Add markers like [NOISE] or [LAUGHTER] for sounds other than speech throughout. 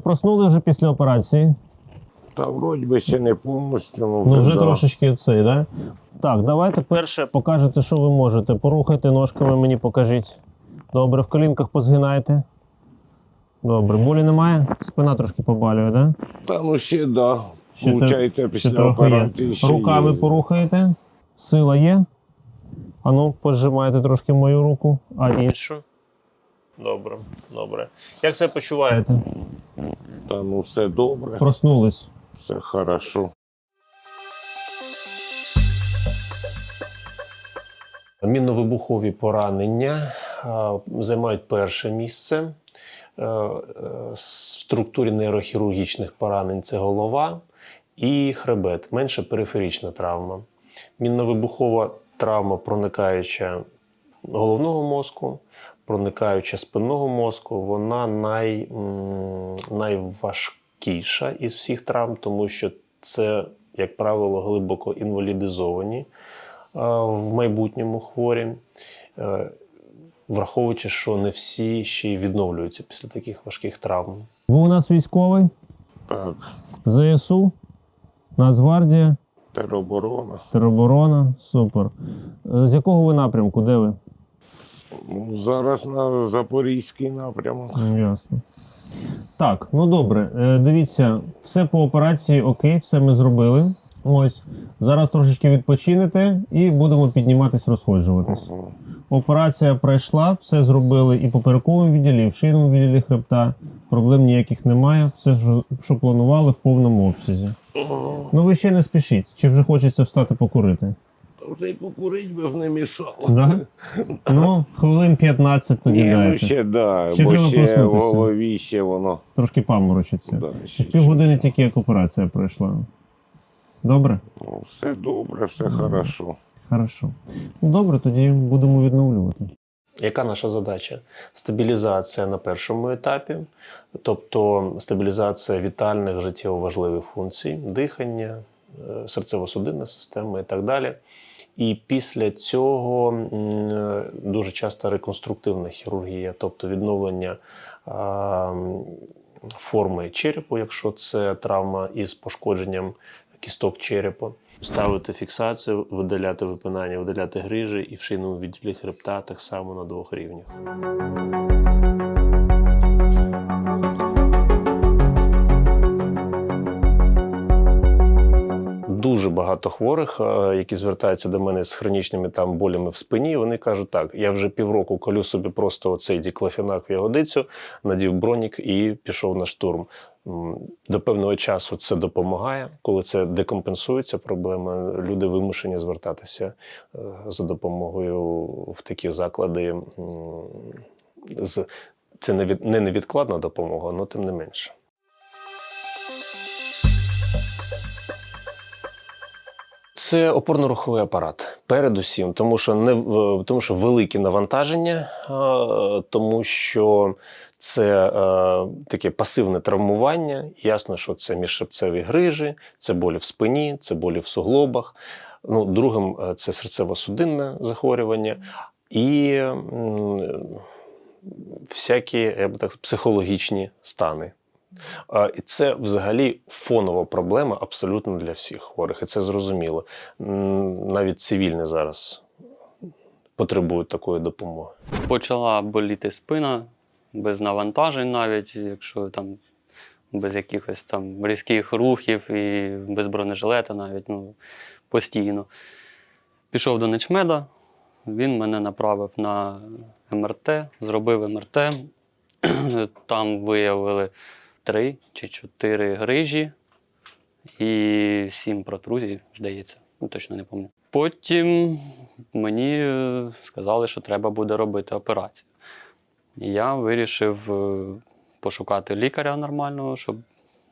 Ви проснули вже після операції? Та вроді би ще не повністю, ну Ну, вже да. трошечки цей, да? Так, давайте перше покажете, що ви можете. Порухайте ножками, мені покажіть. Добре, в колінках позгинайте. Добре, болі немає? Спина трошки побалює, да? Та ну ще да. Ще Получається, Ще після трохи є. операції ще Руками є. порухаєте. Сила є. Ану, пожимайте трошки мою руку, а іншу. Добре, добре. Як себе почуваєте? Та ну все добре, Проснулись. все хорошо. Мінно-вибухові поранення займають перше місце. Е, е, В структурі нейрохірургічних поранень це голова і хребет, менше периферична травма. Мінно-вибухова травма, проникаюча головного мозку, проникаюча спинного мозку, вона най, найважкіша із всіх травм, тому що це, як правило, глибоко інвалідизовані е, в майбутньому хворі, е, враховуючи, що не всі ще й відновлюються після таких важких травм. Ви у нас військовий, Так, ЗСУ, Нацгвардія, тероборона. тероборона. Супер. Е, З якого ви напрямку? Де ви? Ну, зараз на Запорізький напрямок. Ясно. Так, ну добре. Е, Дивіться, все по операції окей, все ми зробили. Ось. Зараз трошечки відпочинете і будемо підніматись, розходжуватись. Ага. Операція пройшла, все зробили і в поперековому відділі, і в шийному відділі хребта. Проблем ніяких немає. Все, що- що планували, в повному обсязі. Ну ви ще не спішіть. Чи вже хочеться встати покурити? Вже й покурить би не мішало. Да? Ну, хвилин 15 тоді Ні, ну дайте. ще да, Ще бо треба ще в голові ще воно. Трошки паморочиться. Да, Ще ще півгодини щось. тільки як операція пройшла. Добре? Ну, все добре, все хорошо. Хорошо. Ну, Добре, тоді будемо відновлювати. Яка наша задача? Стабілізація на першому етапі, тобто стабілізація вітальних життєво важливих функцій, дихання, е, серцево-судинна система і так далі. І після цього дуже часто реконструктивна хірургія, тобто відновлення форми черепу, якщо це травма із пошкодженням кісток черепу. Ставити фіксацію, видаляти випинання, видаляти грижі і в шийному відділі хребта так само на двох рівнях. Багато хворих, е, які звертаються до мене з хронічними там болями в спині. Вони кажуть, так, я вже півроку колю собі просто оцей діклофенак в ягодицю, надів бронік і пішов на штурм. До певного часу це допомагає. Коли це декомпенсується проблема, люди вимушені звертатися е, за допомогою в такі заклади. з- Це не невідкладна допомога, але тим не менше. Це опорно-руховий апарат. Передусім, тому що не тому, що великі навантаження, е, тому що це е, таке пасивне травмування. Ясно, що це міжшипцеві грижі, це болі в спині, це болі в суглобах. Ну, другим е, це серцево-судинне захворювання і всякі, я би так психологічні стани. І це взагалі фонова проблема абсолютно для всіх хворих. І це зрозуміло. Навіть цивільні зараз потребують такої допомоги. почала боліти спина без навантажень, навіть якщо там без якихось там різких рухів і без бронежилета навіть ну, постійно. Пішов до Нечмеда, він мене направив на МРТ, зробив МРТ. [CLEARS THROAT] Там виявили три чи чотири грижі і сім протрузій, здається, ну точно не пам'ятаю. Потім мені е, сказали, що треба буде робити операцію. Я вирішив е, пошукати лікаря нормального, щоб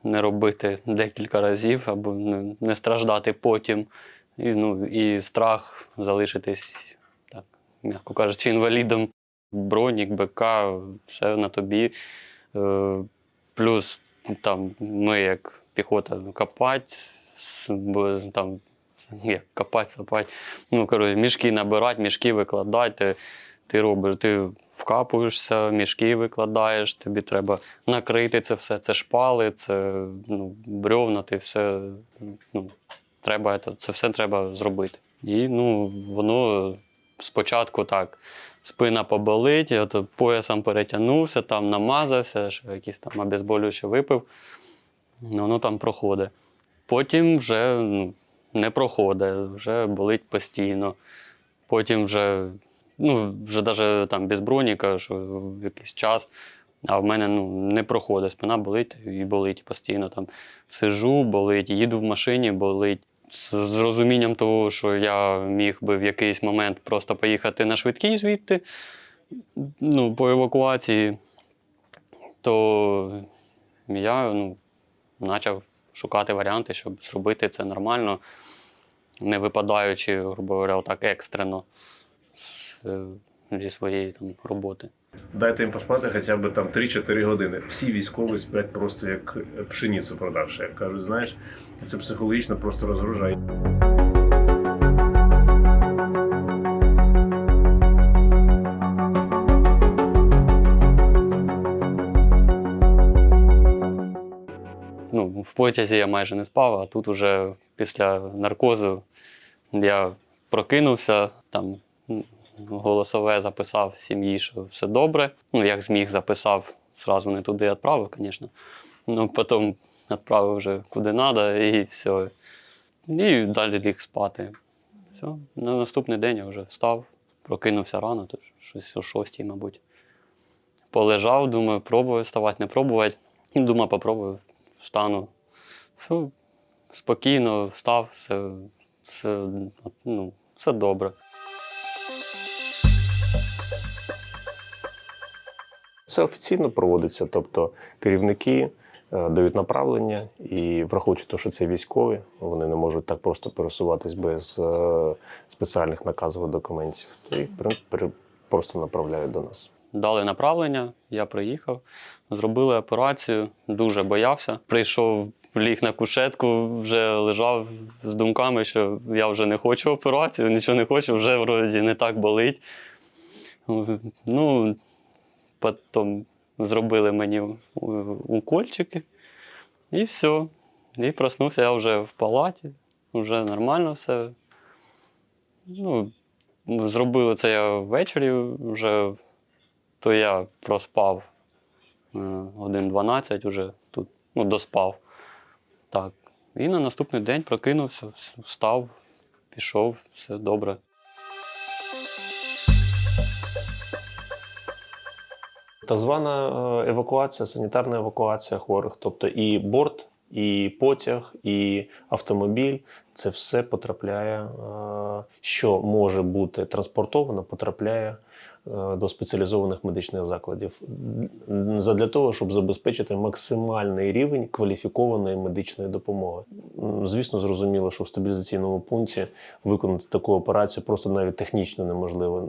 не робити декілька разів або не, страждати потім. І, ну, і страх залишитись, так, м'яко кажучи, інвалідом. Бронік, БК, все на тобі. Плюс там ми як піхота с- бо там як копать, сапать. Ну, коротше, мішки набирати, мішки викладати. ти робиш, ти вкапуєшся, мішки викладаєш, тобі треба накрити це все, це шпали, це ну, брьовна, ти все ну, треба, це все треба зробити. І ну, воно спочатку так. Спина поболить, я поясом перетягнувся, там намазався, що якісь там обезболююче випив. Ну, воно там проходить. Потім вже ну, не проходить, вже болить постійно. Потім вже, ну, вже навіть там без броніка, що якийсь час, а в мене ну, не проходить. Спина болить і болить постійно. Там сижу, болить, їду в машині, болить. З розумінням того, що я міг би в якийсь момент просто поїхати на швидкій звідти, ну, по евакуації, то я ну, почав шукати варіанти, щоб зробити це нормально, не випадаючи, грубо говоря, отак екстрено е, зі своєї там, роботи. Дайте їм поспати хоча б там 3-4 години. Всі військові сплять просто як пшеницю продавши. Як кажуть, знаєш, це психологічно просто розгружає. Ну, в потязі я майже не спав, а тут уже після наркозу я прокинувся, там голосове записав сім'ї, що все добре. Ну, як зміг, записав, зразу не туди відправив, звісно. Ну, потім відправив вже куди треба і все. І далі ліг спати. Все. На наступний день я вже встав, прокинувся рано, то щось о шостій, мабуть. Полежав, думаю, пробую вставати, не пробувати. Думаю, попробую, встану. Все спокійно, встав, все, все, ну, все добре. Це офіційно проводиться, тобто керівники е, дають направлення, і враховуючи те, що це військові, вони не можуть так просто пересуватись без е, спеціальних наказів документів. То їх просто направляють до нас. Дали направлення, я приїхав, зробили операцію, дуже боявся. Прийшов, ліг на кушетку, вже лежав з думками, що я вже не хочу операцію, нічого не хочу, вже вроді не так болить. Ну, потім зробили мені укольчики, і все. І проснувся я вже в палаті, вже нормально все. Ну, зробили це я ввечері вже то я проспав годин 12 уже тут, ну, доспав. Так. І на наступний день прокинувся, встав, пішов, все добре. Так звана е, евакуація, санітарна евакуація хворих, тобто і борт, і потяг, і автомобіль це все потрапляє, е, що може бути транспортовано, потрапляє до спеціалізованих медичних закладів задля того, щоб забезпечити максимальний рівень кваліфікованої медичної допомоги. Звісно, зрозуміло, що в стабілізаційному пункті виконати таку операцію просто навіть технічно неможливо,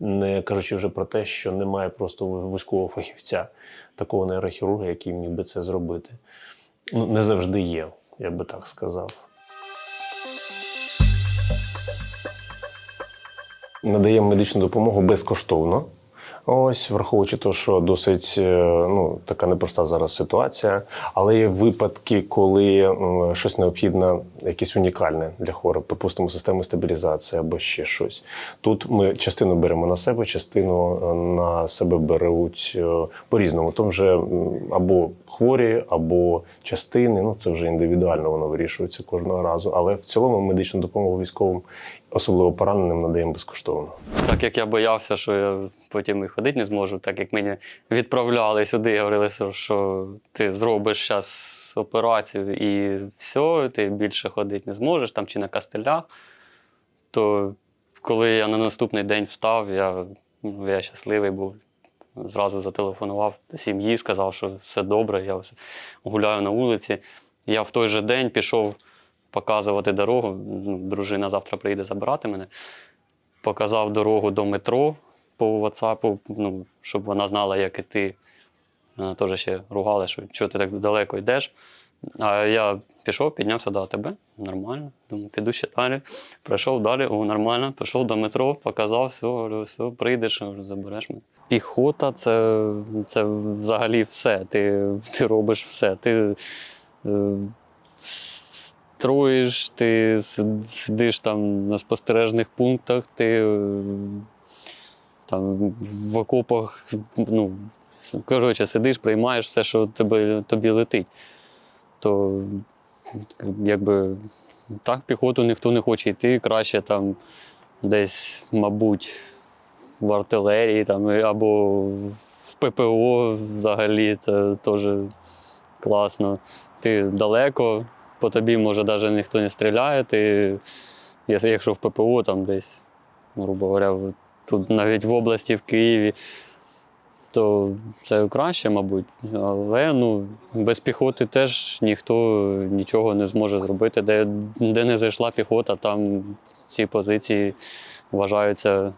не кажучи вже про те, що немає просто вузького фахівця, такого нейрохірурга, який міг би це зробити. Ну, не завжди є, я би так сказав. Надаємо медичну допомогу безкоштовно. Ось, враховуючи те, що досить е, ну, така непроста зараз ситуація, але є випадки, коли щось необхідне, якесь унікальне для хворих, припустимо, системи стабілізації або ще щось. Тут ми частину беремо на себе, частину е, на себе беруть е, по-різному. То вже або хворі, або частини. Ну це вже індивідуально воно вирішується кожного разу. Але в цілому медичну допомогу військовим, особливо пораненим, надаємо безкоштовно. Так як я боявся, що я потім і ходити не зможу, так як мені відправляли сюди, говорили, що ти зробиш зараз операцію і все, ти більше ходити не зможеш там чи на кастелях. То коли я на наступний день встав, я, ну, я щасливий був. Зразу зателефонував сім'ї, сказав, що все добре, я гуляю на вулиці. Я в той же день пішов показувати дорогу. Ну, дружина завтра приїде забирати мене. Показав дорогу до метро по WhatsApp, ну, щоб вона знала, як іти. Вона теж ще ругала, що чого ти так далеко йдеш. А я Пішов, піднявся до АТБ, нормально. Думаю, піду ще далі. Пройшов далі, о, нормально. Прийшов до метро, показав, все, говорю, все, прийдеш, забереш мене. Піхота це, це взагалі все. Ти, ти робиш все. Ти е, строїш, ти сидиш там на спостережних пунктах, ти е, там в окопах, ну, коротше, сидиш, приймаєш все, що тебе, тобі летить. То якби так піхоту ніхто не хоче йти, краще там десь, мабуть, в артилерії там, або в ППО взагалі це теж класно. Ти далеко, по тобі може навіть ніхто не стріляє. Ти, якщо в ППО там десь, грубо говоря, тут навіть в області, в Києві, то це краще, мабуть. Але ну, без піхоти теж ніхто нічого не зможе зробити. Де, де не зайшла піхота, там ці позиції вважаються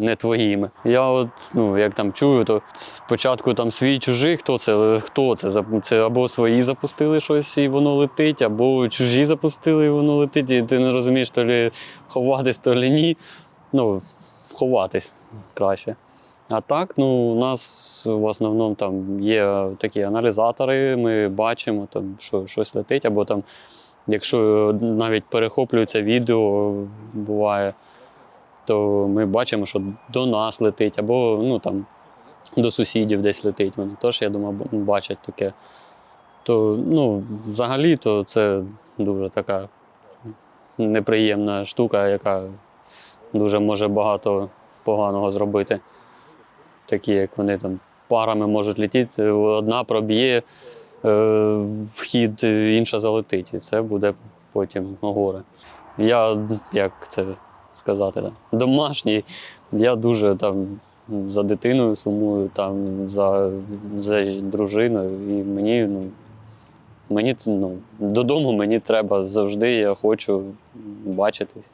не твоїми. Я от, ну, як там чую, то спочатку там свій чужий, хто це? Хто це? Це або свої запустили щось і воно летить, або чужі запустили і воно летить, і ти не розумієш, то лі ховатись, то лі ні. Ну, ховатись краще. А так, ну, у нас в основному там є такі аналізатори, ми бачимо, там, що щось летить, або там, якщо навіть перехоплюється відео, буває, то ми бачимо, що до нас летить, або ну, там, до сусідів десь летить. Вони теж, я думаю, бачать таке. То, ну, взагалі, то це дуже така неприємна штука, яка дуже може багато поганого зробити. Такі, як вони там парами можуть летіти, одна проб'є е, вхід, інша залетить. І це буде потім горе. Я, як це сказати, там, домашній, я дуже там за дитиною сумую, там, за, за дружиною. І мені, ну, мені ну, додому мені треба завжди, я хочу бачитись.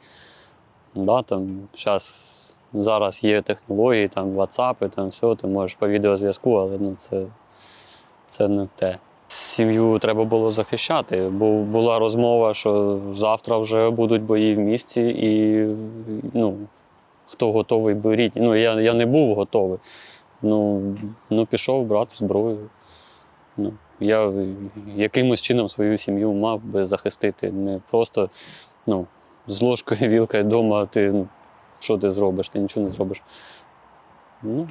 Да, там, щас, зараз є технології, там WhatsApp, там все, ти можеш по відеозв'язку, але ну, це, це не те. Сім'ю треба було захищати, бо була розмова, що завтра вже будуть бої в місті, і ну, хто готовий беріть. Ну, я, я не був готовий. Ну, ну, пішов брати зброю. Ну, я якимось чином свою сім'ю мав би захистити. Не просто ну, з ложкою вілкою вдома, ти ну, що ти зробиш? Ти нічого не зробиш. Ну,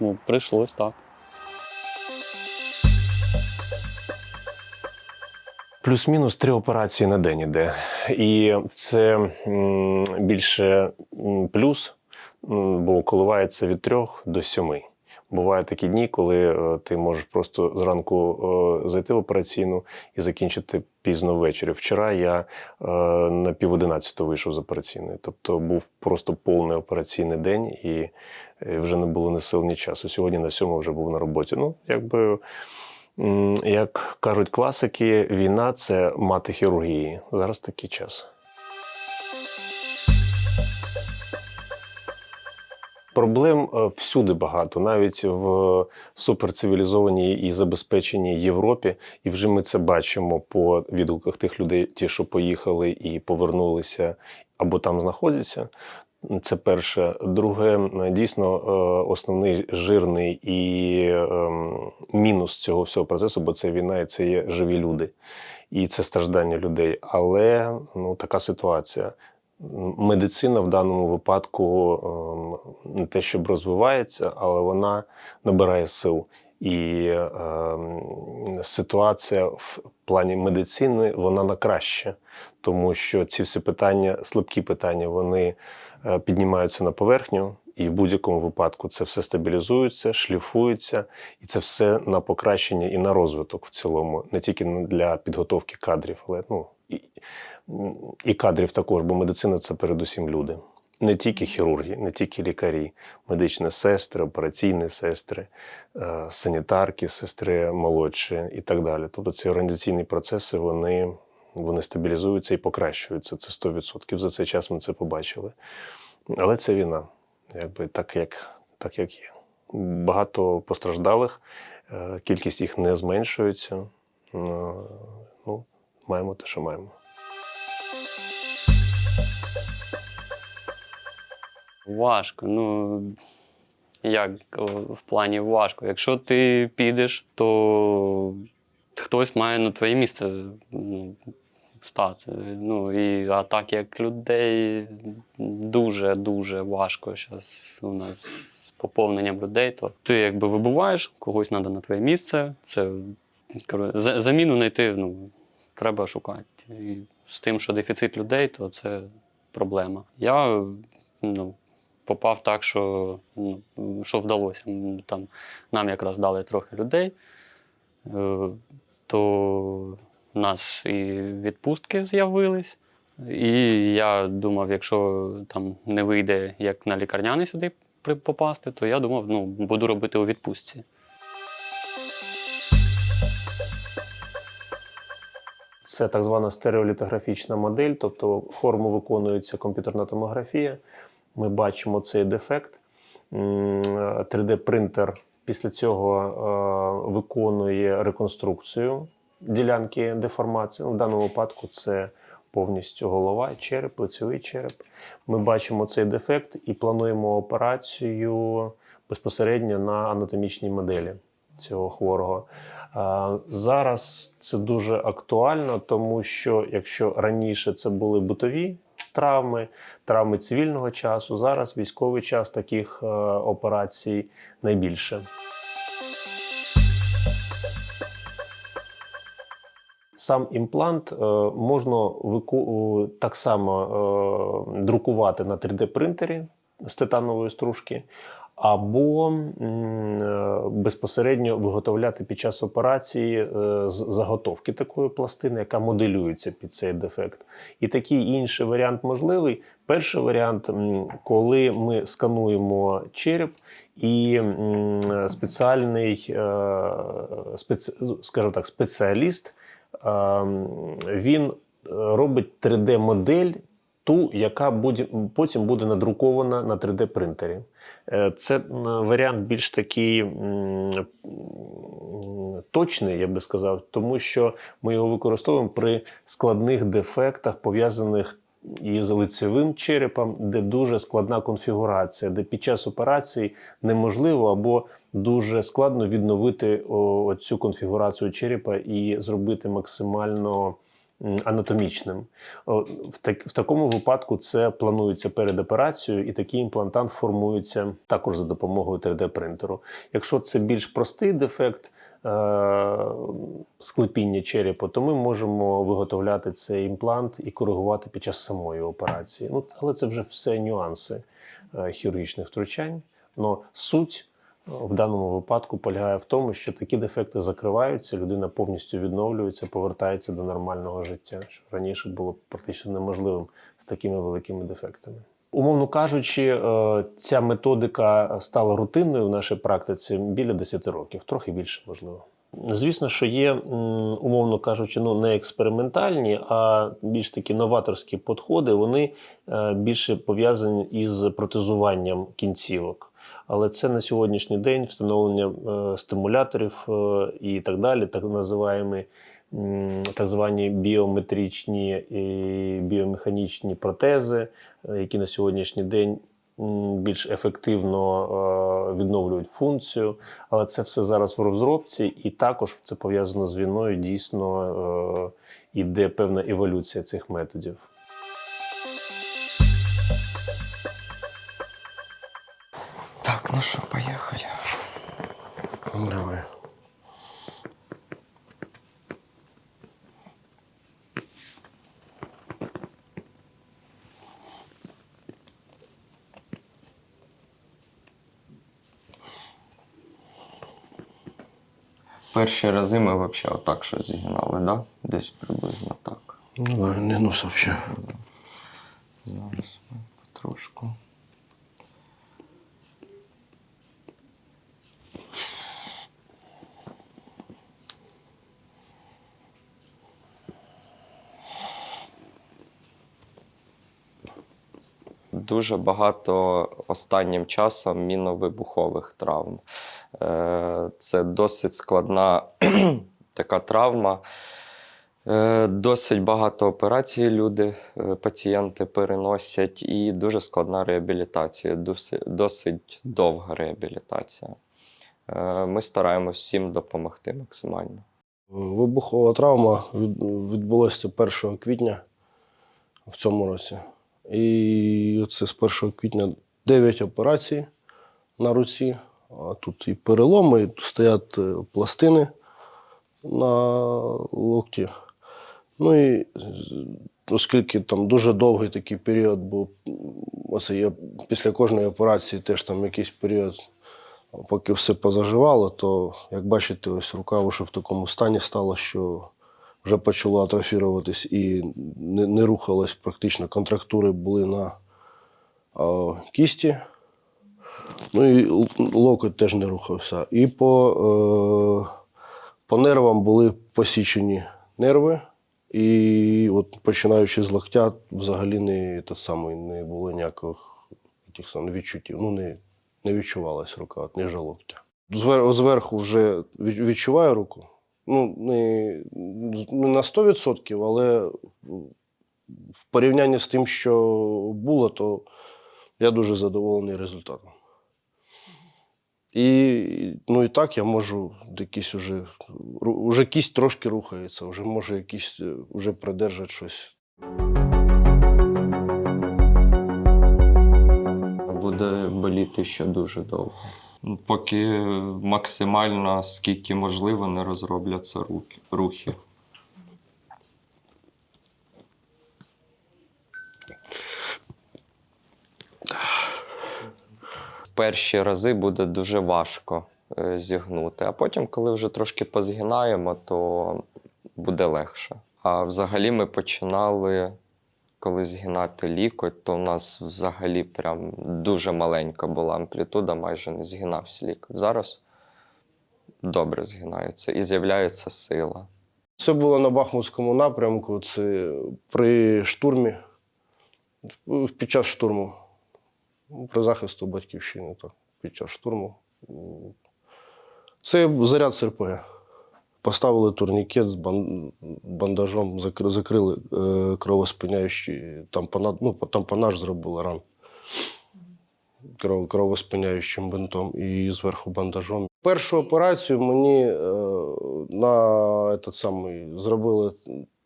ну прийшлось так. Плюс-мінус три операції на день іде. І це більше плюс, бо коливається від трьох до сьоми. Бувають такі дні, коли е, ти можеш просто зранку е, зайти в операційну і закінчити пізно ввечері. Вчора я е, на пів одинадцятого вийшов з операційної. Тобто був просто повний операційний день, і вже не було ні сил, ні часу. Сьогодні на сьому вже був на роботі. Ну, якби. Як кажуть класики, війна це мати хірургії. Зараз такий час. Проблем е, всюди багато, навіть в суперцивілізованій і забезпеченій Європі. І вже ми це бачимо по відгуках тих людей, ті, що поїхали і повернулися або там знаходяться. Це перше. Друге, дійсно, е, основний жирний і ем, мінус цього всього процесу, бо це війна, і це є живі люди, і це страждання людей. Але ну, така ситуація. Медицина в даному випадку ем, не те, щоб розвивається, але вона набирає сил. І ем, ситуація в плані медицини вона на краще, тому що ці всі питання, слабкі питання, вони е, піднімаються на поверхню, і в будь-якому випадку це все стабілізується, шліфується, і це все на покращення і на розвиток в цілому, не тільки для підготовки кадрів, але ну і, кадрів також, бо медицина це передусім люди. Не тільки хірурги, не тільки лікарі, медичні сестри, операційні сестри, е, санітарки, сестри молодші і так далі. Тобто ці організаційні процеси вони, вони стабілізуються і покращуються. Це 100%. За цей час ми це побачили. Але це війна, якби так як, так як є. Багато постраждалих, е, кількість їх не зменшується. Маємо те, що маємо. Важко. Ну як в плані важко. Якщо ти підеш, то хтось має на твоє місце ну, стати. Ну і а так як людей дуже-дуже важко зараз у нас з поповненням людей, то ти якби вибуваєш, когось треба на твоє місце. Це заміну знайти ну, треба шукати. І з тим, що дефіцит людей, то це проблема. Я ну, попав так, що, ну, що вдалося. Там, нам якраз дали трохи людей, е, то у нас і відпустки з'явились. І я думав, якщо там не вийде як на лікарняний сюди попасти, то я думав, ну, буду робити у відпустці. Це так звана стереолітографічна модель, тобто форму виконується комп'ютерна томографія. Ми бачимо цей дефект. 3D-принтер після цього е, виконує реконструкцію ділянки деформації. Ну, В даному випадку це повністю голова, череп, лицевий череп. Ми бачимо цей дефект і плануємо операцію безпосередньо на анатомічній моделі цього хворого. Зараз це дуже актуально, тому що якщо раніше це були битові травми, травми цивільного часу, зараз військовий час таких е, операцій найбільше. Сам імплант е, можна так само е, друкувати на 3D-принтері з титанової стружки, або е, безпосередньо виготовляти під час операції е, заготовки такої пластини, яка моделюється під цей дефект. І такий інший варіант можливий. Перший варіант, коли ми скануємо череп, і спеціальний, е, скажімо так, спеціаліст. Ем, він робить 3D-модель, ту, яка буде, потім буде надрукована на 3D-принтері. Е, Це варіант більш такий точний, я би сказав, тому що ми його використовуємо при складних дефектах, пов'язаних із лицевим черепом, де дуже складна конфігурація, де під час операції неможливо або дуже складно відновити цю конфігурацію черепа і зробити максимально анатомічним. В, так, в такому випадку це планується перед операцією, і такий імплантант формується також за допомогою 3D-принтеру. Якщо це більш простий дефект. е, Склепіння черепу, то ми можемо виготовляти цей імплант і коригувати під час самої операції. Ну, але це вже все нюанси е, хірургічних втручань. Но суть в даному випадку полягає в тому, що такі дефекти закриваються, людина повністю відновлюється, повертається до нормального життя, що раніше було практично неможливим з такими великими дефектами. Умовно кажучи, е, ця методика стала рутинною в нашій практиці біля 10 років, трохи більше можливо. Звісно, що є, умовно кажучи, ну не експериментальні, а більш такі новаторські підходи. Вони е, більше пов'язані із протезуванням кінцівок. Але це на сьогоднішній день встановлення е, стимуляторів е, і так далі, так називаємо так звані біометричні і біомеханічні протези, які на сьогоднішній день більш ефективно е, відновлюють функцію. Але це все зараз в розробці, і також це пов'язано з війною. Дійсно е, іде певна еволюція цих методів. Так, ну что, поехали. Давай. Перші рази ми взагалі отак щось зігнали, да? Десь приблизно так. Ну, не нос вообще. Зараз ми потрошку. Дуже багато останнім часом міновибухових травм. Е, Це досить складна [CLEARS THROAT] така травма. Е, Досить багато операцій люди, е, пацієнти переносять, і дуже складна реабілітація, досить, досить довга реабілітація. Ми стараємось всім допомогти максимально. Вибухова травма відбулася 1 квітня в цьому році. І це з 1 квітня 9 операцій на руці. А тут і переломи, і стоять е, пластини на локті. Ну і е, оскільки там дуже довгий такий період був, оце я після кожної операції теж там якийсь період поки все позаживало, то, як бачите, ось рука вже в такому стані стала, що вже почало атрофіруватись і не, не рухалось практично. Контрактури були на а, кісті. Ну і локоть теж не рухався. І по, е, по нервам були посічені нерви. І от починаючи з локтя, взагалі не, те саме, не було ніяких тих самих відчуттів. Ну, не, не відчувалась рука, от ніж локтя. Звер, зверху вже відчуваю руку. Ну, не, не на 100%, але в порівнянні з тим, що було, то я дуже задоволений результатом. І, ну, і так я можу якісь уже, уже кість трошки рухається, вже можу якісь уже придержать щось. Буде боліти ще дуже довго. Ну, Поки максимально, скільки можливо, не розробляться руки, рухи. Перші рази буде дуже важко е, зігнути, а потім, коли вже трошки позгинаємо, то буде легше. А взагалі ми починали коли згинати лікоть, то у нас взагалі прям дуже маленька була амплітуда, майже не згинався лікоть. Зараз добре згинається і з'являється сила. Це було на Бахмутському напрямку, це при штурмі, під час штурму, при захисту батьківщини, так, під час штурму. Це заряд з РПГ. Поставили турнікет з бандажом, закрили е, кровоспиняючий тампонаж, ну, тампонаж зробили ран. Кровоспиняючим бинтом і зверху бандажом. Першу операцію мені е, на этот самий, зробили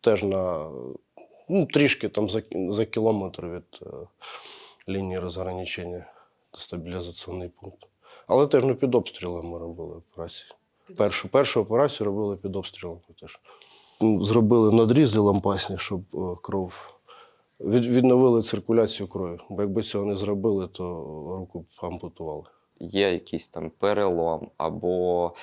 теж на ну, трішки там за, за кілометр від е, лінії розграничення стабілізаційний пункт. Але теж не під обстрілами робили операції. Першу, першу операцію робили під обстрілами теж. Зробили надрізи лампасні, щоб е, кров від, відновили циркуляцію крові. Бо якби цього не зробили, то руку б ампутували. Є якийсь там перелом або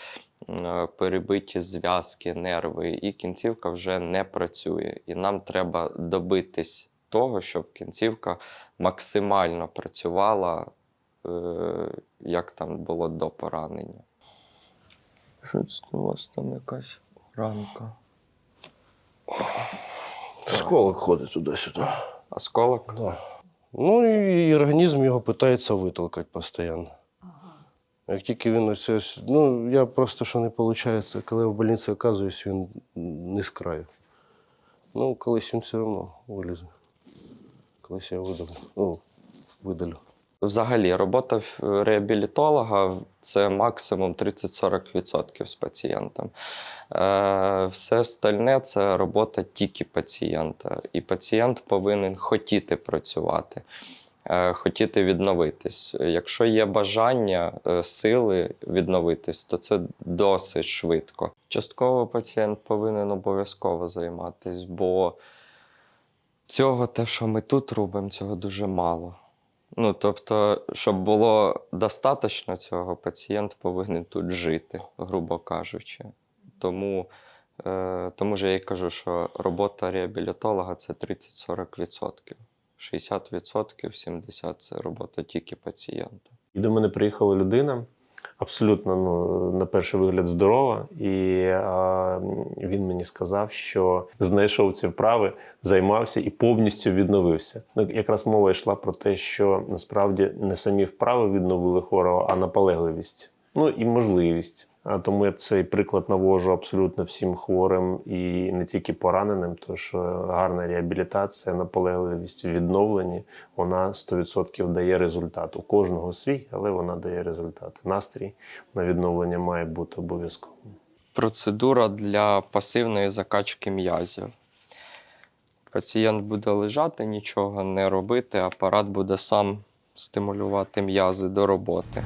е, перебиті зв'язки, нерви, і кінцівка вже не працює. І нам треба добитись того, щоб кінцівка максимально працювала, е, як там було до поранення. Що це у вас там якась ранка? Сколок ходить туди-сюди. Осколок? Да. Ну і організм його питається витолкати постійно. Як тільки він ось, ось ну я просто що не виходить, коли я в больниці оказуюсь, він не з краю. Ну, колись він все одно вилізе. Колись я видалю. Ну, видалю. Взагалі, робота реабілітолога це максимум 30-40% з пацієнтом. Е, все остальне це робота тільки пацієнта. І пацієнт повинен хотіти працювати, е, хотіти відновитись. Якщо є бажання, е, сили відновитись, то це досить швидко. Частково пацієнт повинен обов'язково займатися, бо цього, те, що ми тут робимо, цього дуже мало. Ну, тобто, щоб було достатньо цього, пацієнт повинен тут жити, грубо кажучи. Тому, е, тому ж я і кажу, що робота реабілітолога це 30-40%. 60%, 70% це робота тільки пацієнта. І до мене приїхала людина, абсолютно ну, на перший вигляд здорова, і а, він мені сказав, що знайшов ці вправи, займався і повністю відновився. Ну, якраз мова йшла про те, що насправді не самі вправи відновили хворого, а наполегливість. Ну і можливість Тому я цей приклад навожу абсолютно всім хворим і не тільки пораненим, тому що гарна реабілітація, наполегливість в відновленні, вона 100% дає результат. У кожного свій, але вона дає результат. Настрій на відновлення має бути обов'язковим. Процедура для пасивної закачки м'язів. Пацієнт буде лежати, нічого не робити, апарат буде сам стимулювати м'язи до роботи.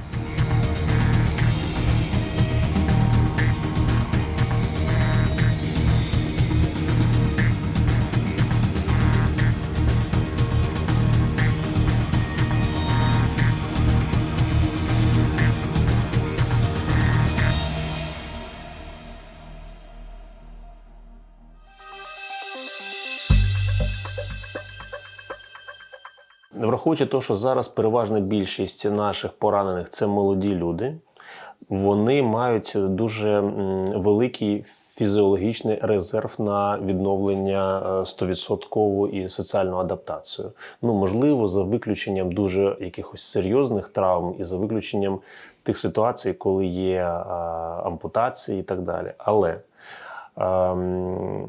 Враховуючи те, що зараз переважна більшість наших поранених це молоді люди, вони мають дуже великий фізіологічний резерв на відновлення е, 100% і соціальну адаптацію. Ну, можливо, за виключенням дуже якихось серйозних травм і за виключенням тих ситуацій, коли є е, ампутації і так далі. Але ем,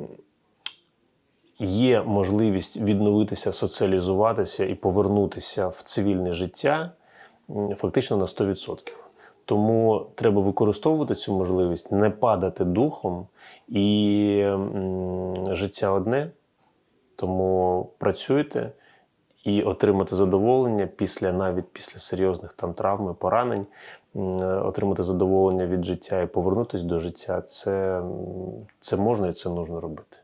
є можливість відновитися, соціалізуватися і повернутися в цивільне життя фактично на 100%. Тому треба використовувати цю можливість, не падати духом і життя одне. Тому працюйте і отримати задоволення після навіть після серйозних там травм і поранень, отримати задоволення від життя і повернутися до життя. Це, це можна і це нужно робити.